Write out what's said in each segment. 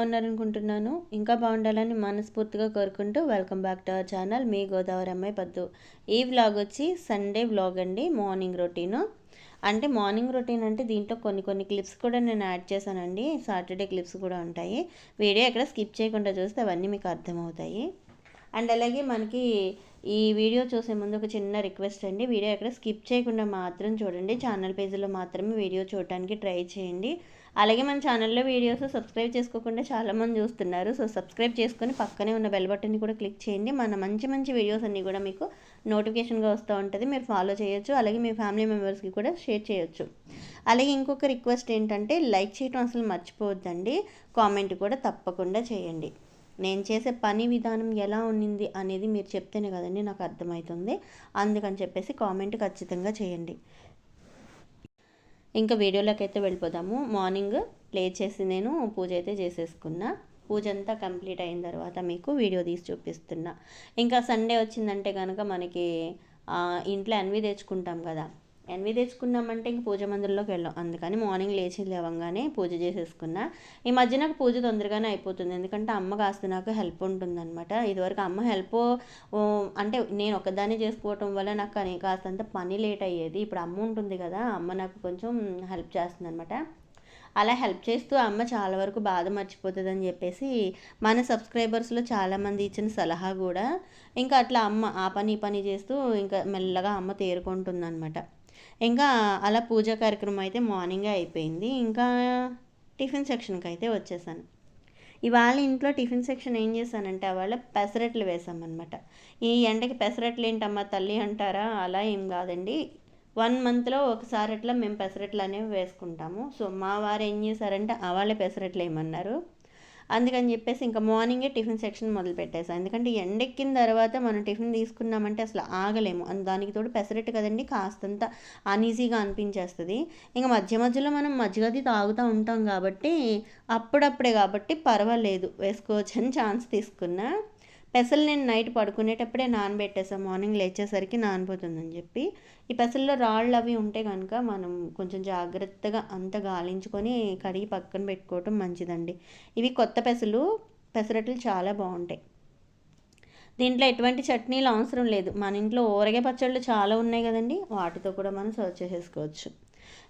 అందరికీ అనుకుంటున్నాను బాగున్నారనుకుంటున్నాను ఇంకా బాగుండాలని మనస్ఫూర్తిగా కోరుకుంటూ welcome back to our channel మీ గోదావరి అమ్మాయి పద్దు. ఈ వ్లాగ్ వచ్చి సండే వ్లాగ్ అండి మార్నింగ్ రొటీను అంటే మార్నింగ్ రొటీన్ అంటే దీంట్లో కొన్ని కొన్ని క్లిప్స్ కూడా నేను యాడ్ చేశానండి. సాటర్డే క్లిప్స్ కూడా ఉంటాయి. వీడియో ఎక్కడ స్కిప్ చేయకుండా చూస్తే అవన్నీ మీకు అర్థమవుతాయి. అండ్ అలాగే మనకి ఈ వీడియో చూసే ముందు ఒక చిన్న రిక్వెస్ట్ అండి. వీడియో ఎక్కడ స్కిప్ చేయకుండా మాత్రం చూడండి. ఛానల్ పేజీలో మాత్రమే వీడియో చూడటానికి ట్రై చేయండి. అలాగే మన ఛానల్లో వీడియోస్ సబ్స్క్రైబ్ చేసుకోకుండా చాలామంది చూస్తున్నారు. సో సబ్స్క్రైబ్ చేసుకొని పక్కనే ఉన్న బెల్ బటన్ని కూడా క్లిక్ చేయండి. మన మంచి మంచి వీడియోస్ అన్నీ కూడా మీకు నోటిఫికేషన్గా వస్తూ ఉంటుంది. మీరు ఫాలో చేయొచ్చు. అలాగే మీ ఫ్యామిలీ మెంబర్స్కి కూడా షేర్ చేయొచ్చు. అలాగే ఇంకొక రిక్వెస్ట్ ఏంటంటే లైక్ చేయడం అసలు మర్చిపోవద్దండి. కామెంట్ కూడా తప్పకుండా చేయండి. నేను చేసే పని విధానం ఎలా ఉన్నింది అనేది మీరు చెప్తేనే కదండి నాకు అర్థమవుతుంది అందుకని చెప్పేసి కామెంట్ ఖచ్చితంగా చేయండి. ఇంకా వీడియోలోకి అయితే వెళ్ళిపోదాము. మార్నింగ్ ప్లే చేసి నేను పూజ అయితే చేసేసుకున్నా. పూజ అంతా కంప్లీట్ అయిన తర్వాత మీకు వీడియో తీసి చూపిస్తున్నా. ఇంకా సండే వచ్చిందంటే కనుక మనకి ఇంట్లో అన్వి తెచ్చుకుంటాం కదా. ఎన్వి తెచ్చుకున్నామంటే ఇంక పూజ మందిరంలోకి వెళ్ళాం. అందుకని మార్నింగ్ లేచి లేవంగానే పూజ చేసేసుకున్నా. ఈ మధ్య నాకు పూజ తొందరగానే అయిపోతుంది. ఎందుకంటే అమ్మ కాస్త నాకు హెల్ప్ ఉంటుందన్నమాట. ఇదివరకు అమ్మ హెల్ప్ అంటే నేను ఒకదాన్ని చేసుకోవటం వల్ల నాకు కానీ కాస్తంత పని లేట్ అయ్యేది. ఇప్పుడు అమ్మ ఉంటుంది కదా అమ్మ నాకు కొంచెం హెల్ప్ చేస్తుంది అనమాట అలా హెల్ప్ చేస్తూ అమ్మ చాలా వరకు బాధ మర్చిపోతుంది అని చెప్పేసి మన సబ్స్క్రైబర్స్లో చాలామంది ఇచ్చిన సలహా కూడా. ఇంకా అట్లా అమ్మ ఆ పని ఈ పని చేస్తూ ఇంకా మెల్లగా అమ్మ తేరుకుంటుందన్నమాట. ఇంకా అలా పూజా కార్యక్రమం అయితే మార్నింగే అయిపోయింది. ఇంకా టిఫిన్ సెక్షన్కి అయితే వచ్చేసాను. ఇవాళ ఇంట్లో టిఫిన్ సెక్షన్ ఏం చేశానంటే అవాళ పెసరట్లు వేసామన్నమాట ఈ ఎండకి పెసరట్లు ఏంటమ్మా తల్లి అంటారా? అలా ఏం కాదండి. వన్ మంత్లో ఒకసారి అట్లా మేము పెసరట్లు అనేవి వేసుకుంటాము. సో మా వారు ఏం చేశారంటే అవాళ్ళే పెసరట్లు ఏమన్నారు అందుకని చెప్పేసి ఇంకా మార్నింగే టిఫిన్ సెక్షన్ మొదలు పెట్టేసాను ఎందుకంటే ఎండెక్కిన తర్వాత మనం టిఫిన్ తీసుకున్నామంటే అసలు ఆగలేము. దానికి తోడు పెసరెట్టు కదండి కాస్తంత అన్ఈజీగా అనిపించేస్తుంది. ఇంకా మధ్య మధ్యలో మనం మజ్జిగది తాగుతూ ఉంటాం కాబట్టి అప్పుడప్పుడే కాబట్టి పర్వాలేదు. వేసుకోవచ్చని ఛాన్స్ తీసుకున్నా. పెసలు నేను నైట్ పడుకునేటప్పుడే నానబెట్టేసా. మార్నింగ్ లేచేసరికి నానిపోతుందని చెప్పి. ఈ పెసల్లో రాళ్ళు అవి ఉంటే కనుక మనం కొంచెం జాగ్రత్తగా అంత గాలించుకొని కడిగి పక్కన పెట్టుకోవటం మంచిదండి. ఇవి కొత్త పెసలు పెసరట్లు చాలా బాగుంటాయి. దీంట్లో ఎటువంటి చట్నీలు అవసరం లేదు. మన ఇంట్లో ఊరగాయ పచ్చళ్ళు చాలా ఉన్నాయి కదండి. వాటితో కూడా మనం సర్వ్ చేసేసుకోవచ్చు.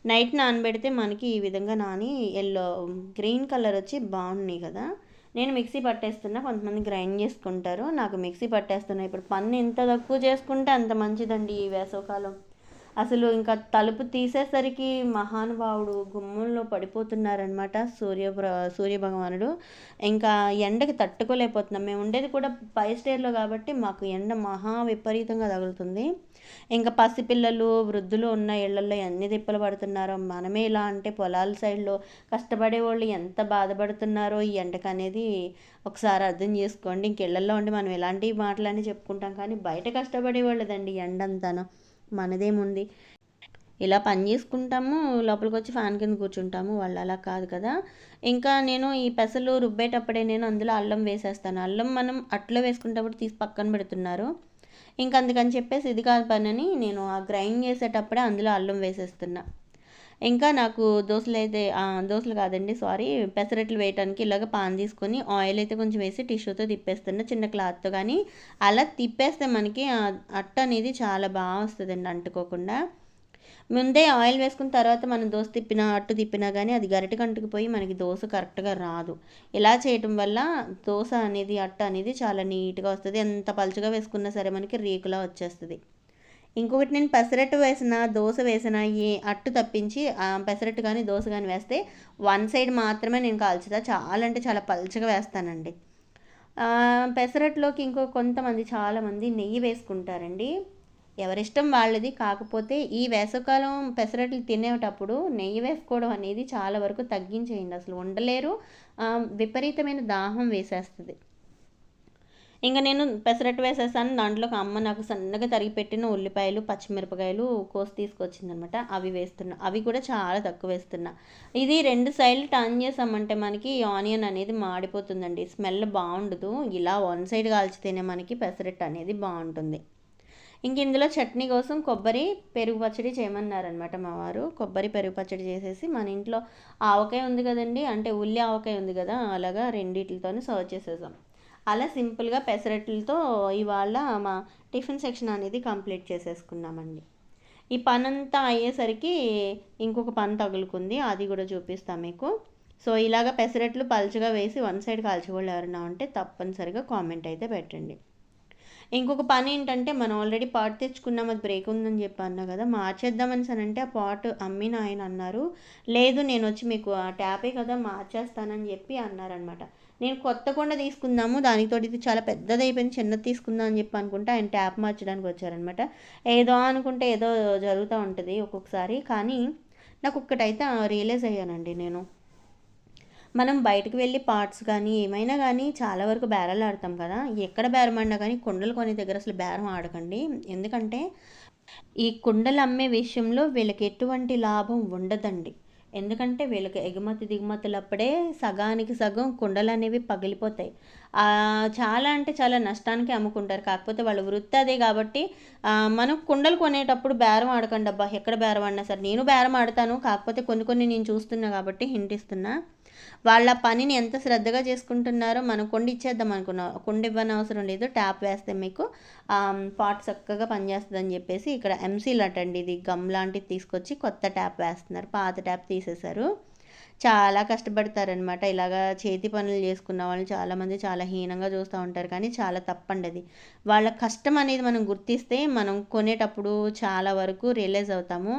నైట్ నానబెడితే మనకి ఈ విధంగా నాని ఎల్లో గ్రీన్ కలర్ వచ్చి బాగున్నాయి కదా. నేను మిక్సీ పట్టేస్తున్నా కొంతమంది గ్రైండ్ చేసుకుంటారు. నాకు మిక్సీ పట్టేస్తున్నా. ఇప్పుడు పన్ను ఎంత తక్కువ చేసుకుంటే అంత మంచిదండి ఈ వేసవకాలం. అసలు ఇంకా తలుపు తీసేసరికి మహానుభావుడు గుమ్మంలో పడిపోతున్నారనమాట సూర్య సూర్య భగవానుడు. ఇంకా ఎండకి తట్టుకోలేకపోతున్నాం. మేము ఉండేది కూడా పై స్టేర్లో కాబట్టి మాకు ఎండ మహా విపరీతంగా తగులుతుంది. ఇంకా పసిపిల్లలు వృద్ధులు ఉన్న ఇళ్ళలో ఎన్ని తిప్పలు పడుతున్నారో మనమే ఇలా అంటే పొలాల సైడ్లో కష్టపడే వాళ్ళు ఎంత బాధపడుతున్నారో ఈ ఎండకు అనేది ఒకసారి అర్థం చేసుకోండి. ఇంక ఇళ్ళలో ఉండి మనం ఎలాంటి మాటలని చెప్పుకుంటాం కానీ బయట కష్టపడే వాళ్ళదండి ఎండంతాను. మనదేముంది? ఇలా పని చేసుకుంటాము లోపలికి వచ్చి ఫ్యాన్ కింద కూర్చుంటాము వాళ్ళు అలా కాదు కదా. ఇంకా నేను ఈ పెసలు రుబ్బేటప్పుడే నేను అందులో అల్లం వేసేస్తాను. అల్లం మనం అట్లో వేసుకునేటప్పుడు తీసి పక్కన పెడుతున్నారు. ఇంకా అందుకని చెప్పేసి ఇది కాదు పనని నేను ఆ గ్రైండ్ చేసేటప్పుడే అందులో అల్లం వేసేస్తున్నా. ఇంకా నాకు దోశలు అయితే దోశలు కాదండి సారీ పెసరట్లు వేయటానికి ఇలాగ పాన్ తీసుకొని ఆయిల్ అయితే కొంచెం వేసి టిష్యూతో తిప్పేస్తున్నా చిన్న క్లాత్తో. కానీ అలా తిప్పేస్తే మనకి అట్ట అనేది చాలా బాగా వస్తుందండి అంటుకోకుండా. ముందే ఆయిల్ వేసుకున్న తర్వాత మనం దోశ తిప్పినా అట్టు తిప్పినా కానీ అది గరిటె అంటుకుపోయి మనకి దోశ కరెక్ట్గా రాదు. ఇలా చేయటం వల్ల దోశ అనేది అట్ట అనేది చాలా నీట్గా వస్తుంది. ఎంత పలుచగా వేసుకున్నా సరే మనకి రేకులా వచ్చేస్తుంది. ఇంకొకటి నేను పెసరట్టు వేసిన దోశ వేసిన ఏ అట్టు తప్పించి పెసరట్టు కానీ దోశ కానీ వేస్తే వన్ సైడ్ మాత్రమే నేను కాల్చుతా చాలా అంటే చాలా పలుచగా వేస్తానండి. పెసరట్లోకి ఇంకో కొంతమంది చాలామంది నెయ్యి వేసుకుంటారండి. ఎవరిష్టం వాళ్ళది. కాకపోతే ఈ వేసవకాలం పెసరట్లు తినేటప్పుడు నెయ్యి వేసుకోవడం అనేది చాలా వరకు తగ్గించేయండి. అసలు ఉండలేరు విపరీతమైన దాహం వేసేస్తుంది. ఇంకా నేను పెసరట్టు వేసేసాను. దాంట్లోకి అమ్మ నాకు సన్నగా తరిగి పెట్టిన ఉల్లిపాయలు పచ్చిమిరపకాయలు కోసి తీసుకొచ్చిందనమాట. అవి వేస్తున్నా. అవి కూడా చాలా తక్కువ వేస్తున్నా. ఇది రెండు సైడ్లు టర్న్ చేసామంటే మనకి ఆనియన్ అనేది మాడిపోతుందండి. స్మెల్ బాగుండదు. ఇలా వన్ సైడ్ కాల్చితేనే మనకి పెసరట్టు అనేది బాగుంటుంది. ఇంక ఇందులో చట్నీ కోసం కొబ్బరి పెరుగు పచ్చడి చేయమన్నారనమాట మా వారు. కొబ్బరి పెరుగు పచ్చడి చేసేసి మన ఇంట్లో ఆవకాయ ఉంది కదండి. అంటే ఉల్లి ఆవకాయ ఉంది కదా. అలాగా రెండిట్లతోనే సర్వ్ చేసేసాం. అలా సింపుల్గా పెసరట్లతో ఇవాళ మా టిఫిన్ సెక్షన్ అనేది కంప్లీట్ చేసేసుకున్నామండి. ఈ పని అంతా అయ్యేసరికి ఇంకొక పని తగులుకుంది అది కూడా చూపిస్తాను మీకు. సో ఇలాగ పెసరట్లు పలుచగా వేసి వన్ సైడ్ కాల్చుకోవాలి ఎవరైనా ఉంటే తప్పనిసరిగా కామెంట్ అయితే పెట్టండి. ఇంకొక పని ఏంటంటే మనం ఆల్రెడీ పాట్ తెచ్చుకున్నాం అది బ్రేక్ ఉందని చెప్పి అన్నా కదా మార్చేద్దామని అంటే ఆ పాట్ అమ్మిన ఆయన అన్నారు. లేదు నేను వచ్చి మీకు ఆ ట్యాపే కదా మార్చేస్తానని చెప్పి అన్నారనమాట నేను కొత్త కొండ తీసుకుందాము దానితోటి ఇది చాలా పెద్దది అయిపోయింది చిన్నది తీసుకుందాం అని చెప్పి అనుకుంటే ఆయన ట్యాప్ మార్చడానికి వచ్చారనమాట ఏదో అనుకుంటే ఏదో జరుగుతూ ఉంటుంది ఒక్కొక్కసారి కానీ నాకు ఒక్కటైతే రియలైజ్ అయ్యానండి నేను. మనం బయటకు వెళ్ళి పార్ట్స్ కానీ ఏమైనా కానీ చాలా వరకు బేరాలు ఆడతాం కదా. ఎక్కడ బేరం ఆడినా కానీ కుండలు కొనే దగ్గర అసలు బేరం ఆడకండి. ఎందుకంటే ఈ కుండలు అమ్మే విషయంలో వీళ్ళకి ఎటువంటి లాభం ఉండదండి. ఎందుకంటే వీళ్ళకి ఎగుమతి దిగుమతులు అప్పుడే సగానికి సగం కుండలు అనేవి పగిలిపోతాయి. చాలా అంటే చాలా నష్టానికి అమ్ముకుంటారు. కాకపోతే వాళ్ళ వృత్తి అదే కాబట్టి మనం కుండలు కొనేటప్పుడు బేరం ఆడకండి అబ్బా. ఎక్కడ బేరం ఆడినా సరే. నేను బేరం ఆడతాను. కాకపోతే కొన్ని కొన్ని నేను చూస్తున్నా కాబట్టి హింటిస్తున్నా వాళ్ళ పనిని ఎంత శ్రద్ధగా చేసుకుంటున్నారో మనం కొండ ఇచ్చేద్దాం అనుకున్నాం. కొండ ఇవ్వని అవసరం లేదు. ట్యాప్ వేస్తే మీకు పాట్ చక్కగా పనిచేస్తుందని చెప్పేసి ఇక్కడ ఎంసీలు అటండి ఇది గమ్ లాంటిది తీసుకొచ్చి కొత్త ట్యాప్ వేస్తున్నారు. పాత ట్యాప్ తీసేశారు. చాలా కష్టపడతారనమాట ఇలాగా చేతి పనులు చేసుకున్న వాళ్ళు చాలామంది చాలా హీనంగా చూస్తూ ఉంటారు. కానీ చాలా తప్పండి అది. వాళ్ళ కష్టం అనేది మనం గుర్తిస్తే మనం కొనేటప్పుడు చాలా వరకు రియలైజ్ అవుతాము.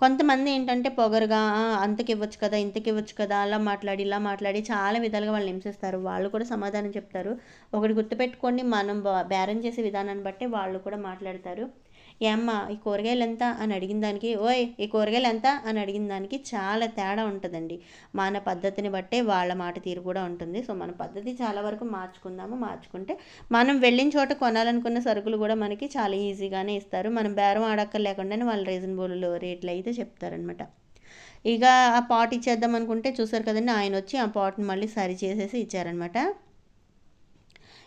కొంతమంది ఏంటంటే పొగరుగా అంతకి ఇవ్వచ్చు కదా ఇంతకి ఇవ్వచ్చు కదా అలా మాట్లాడి ఇలా మాట్లాడి చాలా విధాలుగా వాళ్ళు హింసిస్తారు. వాళ్ళు కూడా సమాధానం చెప్తారు. ఒకటి గుర్తుపెట్టుకోండి మనం బేరం చేసే విధానాన్ని బట్టి వాళ్ళు కూడా మాట్లాడతారు. ఏమ్మా ఈ కూరగాయలు ఎంత అని అడిగిన దానికి ఓయ్ ఈ కూరగాయలు ఎంత అని అడిగిన దానికి చాలా తేడా ఉంటుందండి. మన పద్ధతిని బట్టే వాళ్ళ మాట తీరు కూడా ఉంటుంది. సో మన పద్ధతి చాలా వరకు మార్చుకుందాము. మార్చుకుంటే మనం వెళ్ళిన చోట కొనాలనుకున్న సరుకులు కూడా మనకి చాలా ఈజీగానే ఇస్తారు. మనం బేరం ఆడక్కర్లేకుండానే వాళ్ళు రీజనబుల్ రేట్లు అయితే చెప్తారనమాట ఇక ఆ పాట్ ఇచ్చేద్దాం అనుకుంటే చూసారు కదండి ఆయన వచ్చి ఆ పాట్ని మళ్ళీ సరి చేసేసి ఇచ్చారనమాట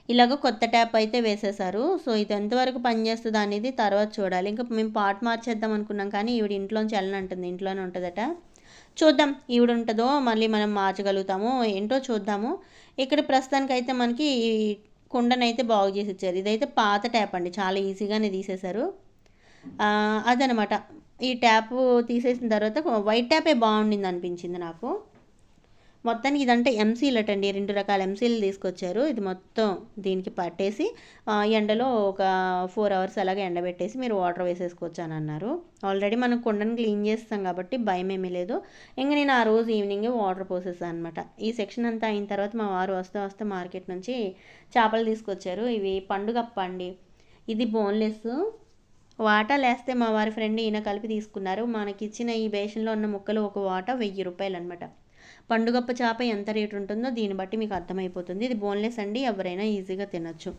ఇలాగ కొత్త ట్యాప్ అయితే వేసేసారు సో ఇది ఎంతవరకు పనిచేస్తుంది అనేది తర్వాత చూడాలి. ఇంకా మేము పాట్ మార్చేద్దాం అనుకున్నాం కానీ ఈవిడ ఇంట్లోంచి వెళ్ళనంటుంది. ఇంట్లోనే ఉంటుందట. చూద్దాం ఈవిడ ఉంటుందో మళ్ళీ మనం మార్చగలుగుతాము ఏంటో చూద్దాము. ఇక్కడ ప్రస్తుతానికి అయితే మనకి ఈ కుండనైతే బాగు చేసి ఇచ్చారు ఇదైతే పాత ట్యాప్ అండి. చాలా ఈజీగానే తీసేశారు. అదనమాట. ఈ ట్యాప్ తీసేసిన తర్వాత వైట్ ట్యాపే బాగుండింది అనిపించింది నాకు. మొత్తానికి ఇదంటే ఎంసీలు అటండి. రెండు రకాల ఎంసీలు తీసుకొచ్చారు. ఇది మొత్తం దీనికి పట్టేసి ఎండలో ఒక ఫోర్ అవర్స్ అలాగే ఎండబెట్టేసి మీరు వాటర్ వేసేసుకోవచ్చు అని అన్నారు ఆల్రెడీ మనం కుండను క్లీన్ చేస్తాం కాబట్టి భయం ఏమీ లేదు. ఇంకా నేను ఆ రోజు ఈవినింగ్ వాటర్ పోసేసాను అనమాట ఈ సెక్షన్ అంతా అయిన తర్వాత మా వారు వస్తే వస్తే మార్కెట్ నుంచి చేపలు తీసుకొచ్చారు. ఇవి పండుగప్ప అండి ఇది బోన్లెస్ వాటా లేస్తే మా వారి ఫ్రెండ్ ఈయన కలిపి తీసుకున్నారు. మనకిచ్చిన ఈ బేషన్లో ఉన్న ముక్కలు ఒక వాటా వెయ్యి రూపాయలు అనమాట పండుగప్ప చేప ఎంత రేటు ఉంటుందో దీన్ని బట్టి మీకు అర్థమైపోతుంది. ఇది బోన్లెస్ అండి ఎవరైనా ఈజీగా తినొచ్చు.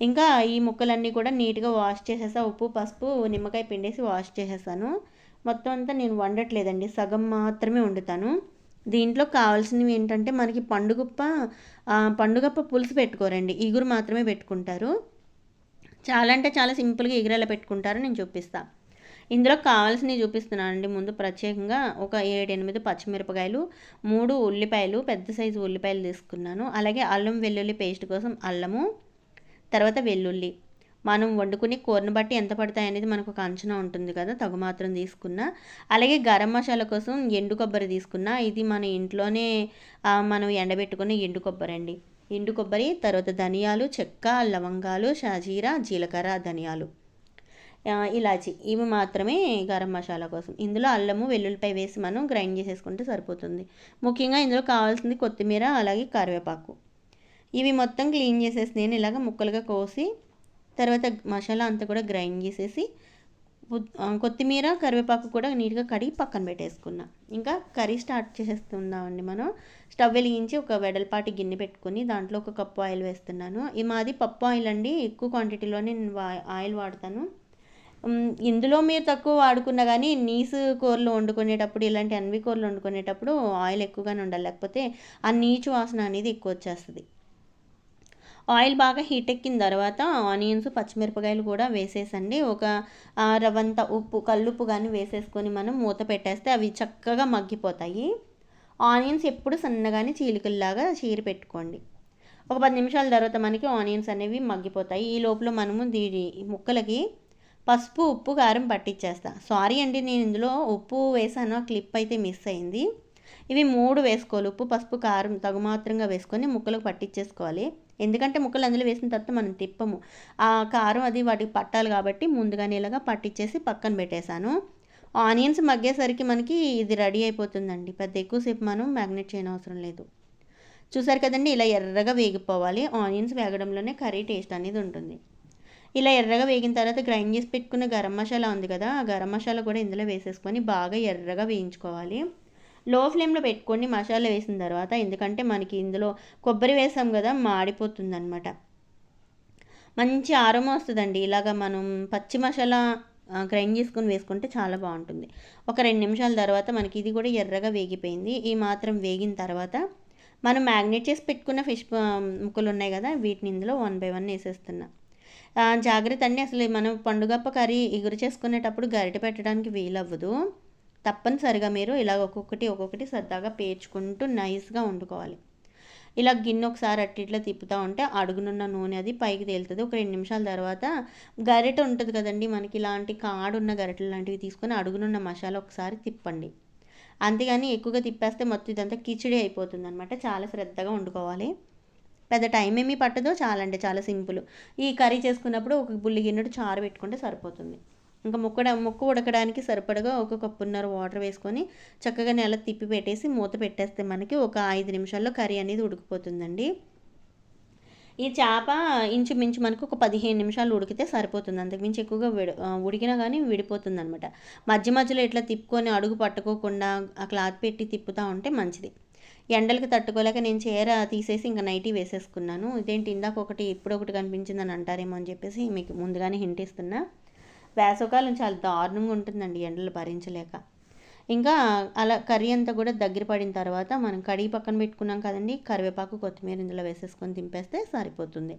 ఇంకా ఈ ముక్కలన్నీ కూడా నీట్గా వాష్ చేసేసా. ఉప్పు పసుపు నిమ్మకాయ పిండేసి వాష్ చేసేసాను. మొత్తం అంతా నేను వండట్లేదండి సగం మాత్రమే వండుతాను. దీంట్లో కావాల్సినవి ఏంటంటే మనకి పండుగప్ప పండుగప్ప పులుసు పెట్టుకోరండి ఇగురు మాత్రమే పెట్టుకుంటారు. చాలా అంటే చాలా సింపుల్గా ఎగిరేలా పెట్టుకుంటారు నేను చూపిస్తాను ఇందులో కావాల్సినవి చూపిస్తున్నానండి ముందు ప్రత్యేకంగా ఒక ఏడు ఎనిమిది పచ్చిమిరపకాయలు మూడు ఉల్లిపాయలు పెద్ద సైజు ఉల్లిపాయలు తీసుకున్నాను. అలాగే అల్లం వెల్లుల్లి పేస్ట్ కోసం అల్లము తర్వాత వెల్లుల్లి. మనం వండుకునే కూరను బట్టి ఎంత పడతాయి అనేది మనకు ఒక అంచనా ఉంటుంది కదా తగు మాత్రం తీసుకున్న. అలాగే గరం మసాలా కోసం ఎండు కొబ్బరి తీసుకున్న. ఇది మన ఇంట్లోనే మనం ఎండబెట్టుకునే ఎండు కొబ్బరి అండి. ఎండు కొబ్బరి తర్వాత ధనియాలు చెక్క లవంగాలు షాజీరా జీలకర్ర ధనియాలు. ఇలాచి. ఇవి మాత్రమే గరం మసాలా కోసం. ఇందులో అల్లము వెల్లుల్లిపాయ వేసి మనం గ్రైండ్ చేసేసుకుంటే సరిపోతుంది. ముఖ్యంగా ఇందులో కావాల్సింది కొత్తిమీర అలాగే కరివేపాకు. ఇవి మొత్తం క్లీన్ చేసేసి నేను ఇలాగ ముక్కలుగా కోసి తర్వాత మసాలా అంతా కూడా గ్రైండ్ చేసేసి కొత్తిమీర కరివేపాకు కూడా నీట్గా కడిగి పక్కన పెట్టేసుకున్నా. ఇంకా కర్రీ స్టార్ట్ చేసేస్తున్నామండి మనం. స్టవ్ వెలిగించి ఒక వెడల్పాటి గిన్నె పెట్టుకుని దాంట్లో ఒక కప్పు ఆయిల్ వేస్తున్నాను. ఇది మాది పప్పు ఆయిల్ అండి. ఎక్కువ క్వాంటిటీలోనే నేను ఆయిల్ వాడతాను. ఇందులో మీరు తక్కువ వాడుకున్నా కానీ నీసు కూరలు వండుకునేటప్పుడు ఇలాంటి అన్వి కూరలు వండుకునేటప్పుడు ఆయిల్ ఎక్కువగానే ఉండాలి. లేకపోతే ఆ నీచు వాసన అనేది ఎక్కువ వచ్చేస్తుంది. ఆయిల్ బాగా హీట్ ఎక్కిన తర్వాత ఆనియన్స్ పచ్చిమిరపకాయలు కూడా వేసేసండి. ఒక రవంత ఉప్పు కల్లుప్పు కానీ వేసేసుకొని మనం మూత పెట్టేస్తే అవి చక్కగా మగ్గిపోతాయి. ఆనియన్స్ ఎప్పుడు సన్నగానే చీలికల్లాగా చీరి పెట్టుకోండి. ఒక పది నిమిషాల తర్వాత మనకి ఆనియన్స్ అనేవి మగ్గిపోతాయి. ఈ లోపల మనము దీని ముక్కలకి పసుపు ఉప్పు కారం పట్టించేస్తా సారీ అండి నేను ఇందులో ఉప్పు వేసాను. ఆ క్లిప్ అయితే మిస్ అయింది. ఇవి మూడు వేసుకోవాలి. ఉప్పు పసుపు కారం తగుమాత్రంగా వేసుకొని ముక్కలకు పట్టించేసుకోవాలి ఎందుకంటే ముక్కలు అందులో వేసిన తర్వాత మనం తిప్పము. ఆ కారం అది వాటికి పట్టాలి కాబట్టి ముందుగానే ఇలాగా పట్టించేసి పక్కన పెట్టేశాను. ఆనియన్స్ మగ్గేసరికి మనకి ఇది రెడీ అయిపోతుందండి. పెద్ద ఎక్కువసేపు మనం మ్యాగ్నెట్ చేయని అవసరం లేదు. చూసారు కదండి ఇలా ఎర్రగా వేగిపోవాలి. ఆనియన్స్ వేగడంలోనే కర్రీ టేస్ట్ అనేది ఉంటుంది. ఇలా ఎర్రగా వేగిన తర్వాత గ్రైండ్ చేసి పెట్టుకున్న గరం మసాలా ఉంది కదా ఆ గరం మసాలా కూడా ఇందులో వేసేసుకొని బాగా ఎర్రగా వేయించుకోవాలి. లో ఫ్లేమ్లో పెట్టుకొని మసాలా వేసిన తర్వాత ఎందుకంటే మనకి ఇందులో కొబ్బరి వేసాం కదా మాడిపోతుంది అనమాట మంచి ఆరోమా వస్తుందండి. ఇలాగ మనం పచ్చి మసాలా గ్రైండ్ చేసుకొని వేసుకుంటే చాలా బాగుంటుంది. ఒక రెండు నిమిషాల తర్వాత మనకి ఇది కూడా ఎర్రగా వేగిపోయింది. ఈ మాత్రం వేగిన తర్వాత మనం మ్యాగ్నేట్ చేసి పెట్టుకున్న ఫిష్ ముక్కలు ఉన్నాయి కదా వీటిని ఇందులో వన్ బై వన్ వేసేస్తున్నా. జాగ్రత్త అండి. అసలు మనం పండుగప్ప కర్రీ ఎగురు చేసుకునేటప్పుడు గరిట పెట్టడానికి వీలవ్వదు. తప్పనిసరిగా మీరు ఇలా ఒక్కొక్కటి ఒక్కొక్కటి సరదాగా పేర్చుకుంటూ నైస్గా వండుకోవాలి. ఇలా గిన్నె ఒకసారి అట్టి ఇట్లా తిప్పుతూ ఉంటే అడుగునున్న నూనె అది పైకి తేలుతుంది. ఒక రెండు నిమిషాల తర్వాత గరిట ఉంటుంది కదండి. మనకి ఇలాంటి కాడున్న గరిటలు లాంటివి తీసుకొని అడుగునున్న మసాలా ఒకసారి తిప్పండి. అంతేగాని ఎక్కువగా తిప్పేస్తే మొత్తం ఇదంతా కిచిడి అయిపోతుంది అనమాట చాలా శ్రద్ధగా వండుకోవాలి. పెద్ద టైం ఏమీ పట్టదో చాలా అంటే చాలా సింపుల్. ఈ కర్రీ చేసుకున్నప్పుడు ఒక బుల్లి గిన్నెడు చారు పెట్టుకుంటే సరిపోతుంది. ఇంకా ముక్కడ ముక్క ఉడకడానికి సరిపడగా ఒక కప్పున్నర వాటర్ వేసుకొని చక్కగా నెల తిప్పి పెట్టేసి మూత పెట్టేస్తే మనకి ఒక ఐదు నిమిషాల్లో కర్రీ అనేది ఉడికిపోతుందండి. ఈ చేప ఇంచుమించు మనకు ఒక పదిహేను నిమిషాలు ఉడికితే సరిపోతుంది. అంతకుమించి ఎక్కువగా విడి ఉడికినా కానీ విడిపోతుంది అనమాట మధ్య మధ్యలో ఇట్లా తిప్పుకొని అడుగు పట్టుకోకుండా ఆ క్లాత్ పెట్టి తిప్పుతూ ఉంటే మంచిది. ఎండలకు తట్టుకోలేక నేను చీర తీసేసి ఇంకా నైటీ వేసేసుకున్నాను. ఇదేంటి ఇందాక ఒకటి ఇప్పుడు ఒకటి కనిపించిందని అంటారేమో అని చెప్పేసి మీకు ముందుగానే హింట్ ఇస్తున్నా. వేసవకాలం చాలా దారుణంగా ఉంటుందండి ఎండలు భరించలేక. ఇంకా అలా కర్రీ అంతా కూడా దగ్గర పడిన తర్వాత మనం కడిగి పక్కన పెట్టుకున్నాం కదండి కరివేపాకు కొత్తిమీర ఇందులో వేసేసుకొని దింపేస్తే సరిపోతుంది.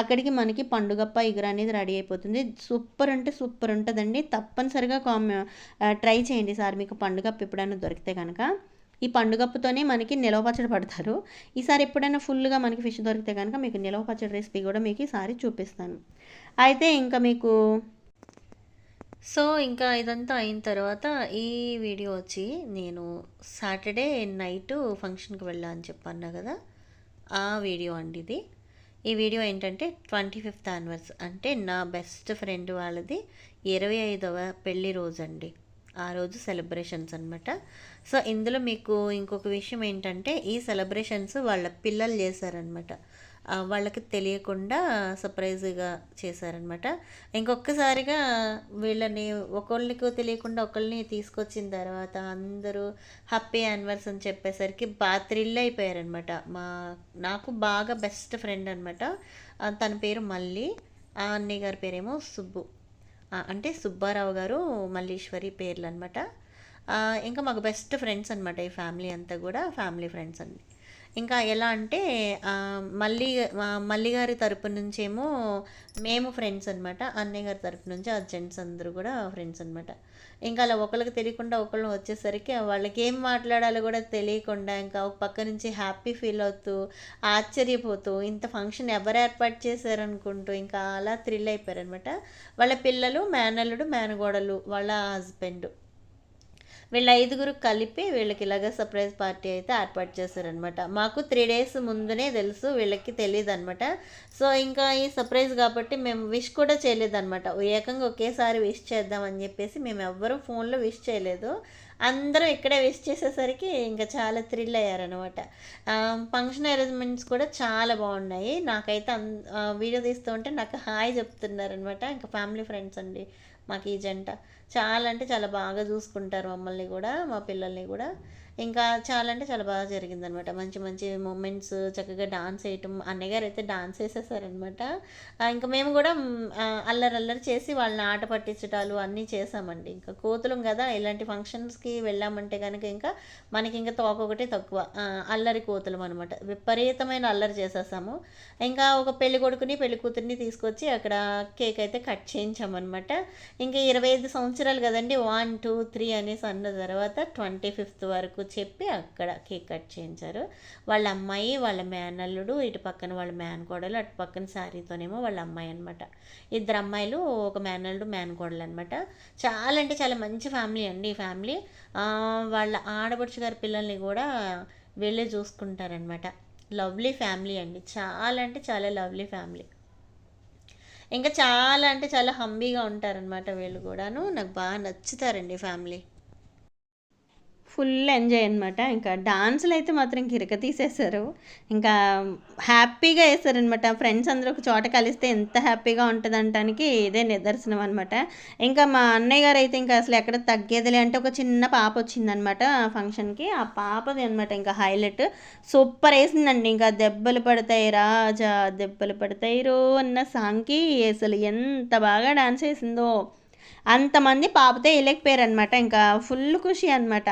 అక్కడికి మనకి పండుగప్ప ఇగురు అనేది రెడీ అయిపోతుంది. సూపర్ అంటే సూపర్ ఉంటుందండి. తప్పనిసరిగా కామ్ ట్రై చేయండి సార్. మీకు పండుగప్ప ఎప్పుడైనా దొరికితే కనుక ఈ పండుగప్పుతోనే మనకి నిలవ పచ్చడి పడతారు. ఈసారి ఎప్పుడైనా ఫుల్గా మనకి ఫిష్ దొరికితే కనుక మీకు నిలవ పచ్చడి రెసిపీ కూడా మీకు ఈసారి చూపిస్తాను. అయితే ఇంకా మీకు సో ఇంకా ఇదంతా అయిన తర్వాత ఈ వీడియో వచ్చి నేను సాటర్డే నైట్ ఫంక్షన్కి వెళ్ళా అని చెప్పన్నా కదా ఆ వీడియో అండి ఇది. ఈ వీడియో ఏంటంటే ట్వంటీ ఫిఫ్త్ యానివర్స్ అంటే నా బెస్ట్ ఫ్రెండ్ వాళ్ళది ఇరవై ఐదవ పెళ్ళి రోజు అండి ఆ రోజు సెలబ్రేషన్స్ అనమాట సో ఇందులో మీకు ఇంకొక విషయం ఏంటంటే ఈ సెలబ్రేషన్స్ వాళ్ళ పిల్లలు చేశారనమాట వాళ్ళకి తెలియకుండా సర్ప్రైజ్గా చేశారనమాట ఇంకొకసారిగా వీళ్ళని ఒకళ్ళకి తెలియకుండా ఒకళ్ళని తీసుకొచ్చిన తర్వాత అందరూ హ్యాపీ యానివర్స్ అని చెప్పేసరికి బాగా థ్రిల్ అయిపోయారనమాట మా నాకు బాగా బెస్ట్ ఫ్రెండ్ అనమాట తన పేరు మళ్ళీ ఆ అన్నయ్య గారి పేరేమో సుబ్బు. అంటే సుబ్బారావు గారు మల్లీశ్వరి పేర్లు అనమాట ఇంకా మాకు బెస్ట్ ఫ్రెండ్స్ అనమాట ఈ ఫ్యామిలీ అంతా కూడా ఫ్యామిలీ ఫ్రెండ్స్ అండి ఇంకా ఎలా అంటే మళ్ళీ మల్లి గారి తరపు నుంచేమో మేము ఫ్రెండ్స్ అనమాట అన్నయ్య గారి తరపు నుంచి ఆ జెంట్స్ అందరూ కూడా ఫ్రెండ్స్ అనమాట ఇంకా అలా ఒకరికి తెలియకుండా ఒకళ్ళు వచ్చేసరికి వాళ్ళకి ఏం మాట్లాడాలో కూడా తెలియకుండా ఇంకా ఒక పక్క నుంచి హ్యాపీ ఫీల్ అవుతూ ఆశ్చర్యపోతూ ఇంత ఫంక్షన్ ఎవరు ఏర్పాటు చేశారనుకుంటూ ఇంకా అలా థ్రిల్ అయిపోయారనమాట వాళ్ళ పిల్లలు మేనల్లుడు మేనగోడలు వాళ్ళ హస్బెండ్. వీళ్ళ ఐదుగురు కలిపి వీళ్ళకి ఇలాగ సర్ప్రైజ్ పార్టీ అయితే ఏర్పాటు చేశారనమాట మాకు త్రీ డేస్ ముందునే తెలుసు వీళ్ళకి తెలియదు అనమాట సో ఇంకా ఈ సర్ప్రైజ్ కాబట్టి మేము విష్ కూడా చేయలేదన్నమాట. ఏకంగా ఒకేసారి విష్ చేద్దామని చెప్పేసి మేము ఎవ్వరూ ఫోన్లో విష్ చేయలేదు. అందరూ ఇక్కడే విష్ చేసేసరికి ఇంకా చాలా థ్రిల్ అయ్యారనమాట ఫంక్షన్ అరేంజ్మెంట్స్ కూడా చాలా బాగున్నాయి. నాకైతే వీడియో తీస్తూ ఉంటే నాకు హాయ్ చెప్తున్నారనమాట ఇంకా ఫ్యామిలీ ఫ్రెండ్స్ అండి మాకు ఈ జంట. చాలా అంటే చాలా బాగా చూసుకుంటారు మమ్మల్ని కూడా మా పిల్లల్ని కూడా. ఇంకా చాలా అంటే చాలా బాగా జరిగిందనమాట. మంచి మంచి మూమెంట్స్ చక్కగా డాన్స్ వేయటం అన్నయ్య గారు అయితే డాన్స్ వేసేసారనమాట ఇంకా మేము కూడా అల్లరి అల్లరి చేసి వాళ్ళని ఆట పట్టించటాలు అన్నీ చేసామండి. ఇంకా కోతులం కదా ఇలాంటి ఫంక్షన్స్కి వెళ్ళామంటే కనుక ఇంకా మనకి ఇంకా తోక ఒకటి తక్కువ. అల్లరి కోతులం అనమాట. విపరీతమైన అల్లరి చేసేసాము. ఇంకా ఒక పెళ్ళి కొడుకుని పెళ్ళి కూతుర్ని తీసుకొచ్చి అక్కడ కేక్ అయితే కట్ చేయించామన్నమాట ఇంకా ఇరవై ఐదు సంవత్సరాలు కదండి వన్ టూ త్రీ అనేసి అన్న తర్వాత ట్వంటీ ఫిఫ్త్ వరకు చెప్పి అక్కడ కేక్ కట్ చేయించారు. వాళ్ళ అమ్మాయి వాళ్ళ మేనల్లుడు ఇటు పక్కన వాళ్ళ మేనకోడలు అటు పక్కన శారీతోనేమో వాళ్ళ అమ్మాయి అనమాట ఇద్దరు అమ్మాయిలు ఒక మేనల్లుడు మేనకోడలు అనమాట చాలా అంటే చాలా మంచి ఫ్యామిలీ అండి ఈ ఫ్యామిలీ. వాళ్ళ ఆడపడుచు గారి పిల్లల్ని కూడా వెళ్ళే చూసుకుంటారనమాట లవ్లీ ఫ్యామిలీ అండి. చాలా అంటే చాలా లవ్లీ ఫ్యామిలీ. ఇంకా చాలా అంటే చాలా హంబీగా ఉంటారనమాట వీళ్ళు కూడాను. నాకు బాగా నచ్చుతారండి ఫ్యామిలీ. ఫుల్ ఎంజాయ్ అనమాట ఇంకా డాన్సులు అయితే మాత్రం కిరక తీసేశారు. ఇంకా హ్యాపీగా వేసారనమాట ఫ్రెండ్స్ అందరూ ఒక చోట కలిస్తే ఎంత హ్యాపీగా ఉంటుందంటానికి ఇదే నిదర్శనం అనమాట ఇంకా మా అన్నయ్య గారు అయితే ఇంకా అసలు ఎక్కడ తగ్గేదిలే అంటే ఒక చిన్న పాప వచ్చిందనమాట ఫంక్షన్కి. ఆ పాపది అనమాట ఇంకా హైలైట్. సూపర్ వేసిందండి. ఇంకా దెబ్బలు పడతాయి రాజా దెబ్బలు పడతాయి రో అన్న సాంగ్కి అసలు ఎంత బాగా డాన్స్ వేసిందో. అంతమంది పాపతో వెళ్ళకపోయారు అనమాట ఇంకా ఫుల్ ఖుషి అనమాట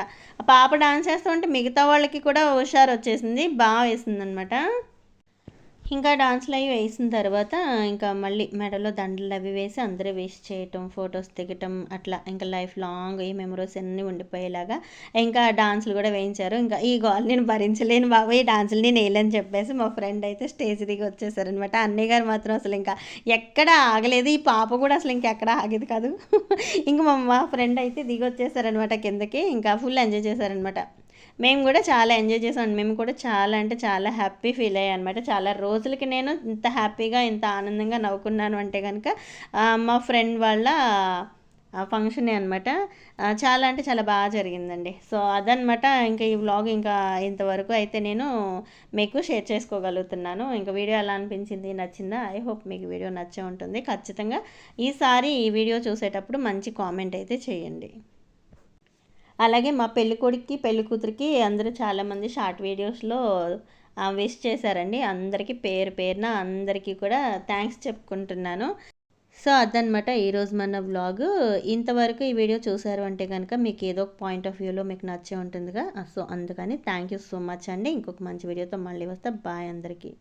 పాప డాన్స్ చేస్తూ ఉంటే మిగతా వాళ్ళకి కూడా హుషారు వచ్చేసింది బాగా వేసింది అనమాట ఇంకా డాన్స్లు అవి వేసిన తర్వాత ఇంకా మళ్ళీ మెడలో దండలు అవి వేసి అందరూ వేసి చేయటం ఫొటోస్ దిగటం అట్లా ఇంకా లైఫ్ లాంగ్ ఈ మెమరీస్ అన్నీ ఉండిపోయేలాగా ఇంకా డాన్సులు కూడా వేయించారు. ఇంకా ఈ గోల్ నేను భరించలేను బాబు ఈ డాన్సులు నేను వేయలేని చెప్పేసి మా ఫ్రెండ్ అయితే స్టేజ్ దిగి వచ్చేసారనమాట అన్నయ్య గారు మాత్రం అసలు ఇంకా ఎక్కడ ఆగలేదు ఈ పాప కూడా అసలు ఇంకెక్కడ ఆగేది కాదు. ఇంకా మా మా ఫ్రెండ్ అయితే దిగి వచ్చేసారనమాట కిందకి ఇంకా ఫుల్ ఎంజాయ్ చేశారనమాట మేము కూడా చాలా ఎంజాయ్ చేసాం. మేము కూడా చాలా అంటే చాలా హ్యాపీ ఫీల్ అయ్యా అనమాట చాలా రోజులకి నేను ఇంత హ్యాపీగా ఇంత ఆనందంగా నవ్వుకున్నాను అంటే కనుక మా ఫ్రెండ్ వాళ్ళ ఫంక్షనే అనమాట చాలా అంటే చాలా బాగా జరిగిందండి. సో అదనమాట ఇంకా ఈ వ్లాగ్ ఇంకా ఇంతవరకు అయితే నేను మీకు షేర్ చేసుకోగలుగుతున్నాను. ఇంకా వీడియో ఎలా అనిపించింది నచ్చిందా? ఐ హోప్ మీకు వీడియో నచ్చే ఉంటుంది. ఖచ్చితంగా ఈసారి ఈ వీడియో చూసేటప్పుడు మంచి కామెంట్ అయితే చేయండి. అలాగే మా పెళ్ళి కొడుక్కి పెళ్ళి కూతురికి అందరూ చాలామంది షార్ట్ వీడియోస్లో విష్ చేశారండి. అందరికీ పేరు పేరున అందరికీ కూడా థ్యాంక్స్ చెప్పుకుంటున్నాను. సో అదనమాట ఈరోజు మన వ్లాగ్. ఇంతవరకు ఈ వీడియో చూసారు అంటే కనుక మీకు ఏదో ఒక పాయింట్ ఆఫ్ వ్యూలో మీకు నచ్చే ఉంటుందిగా. సో అందుకని థ్యాంక్ యూ సో మచ్ అండి. ఇంకొక మంచి వీడియోతో మళ్ళీ వస్తా. బాయ్ అందరికీ.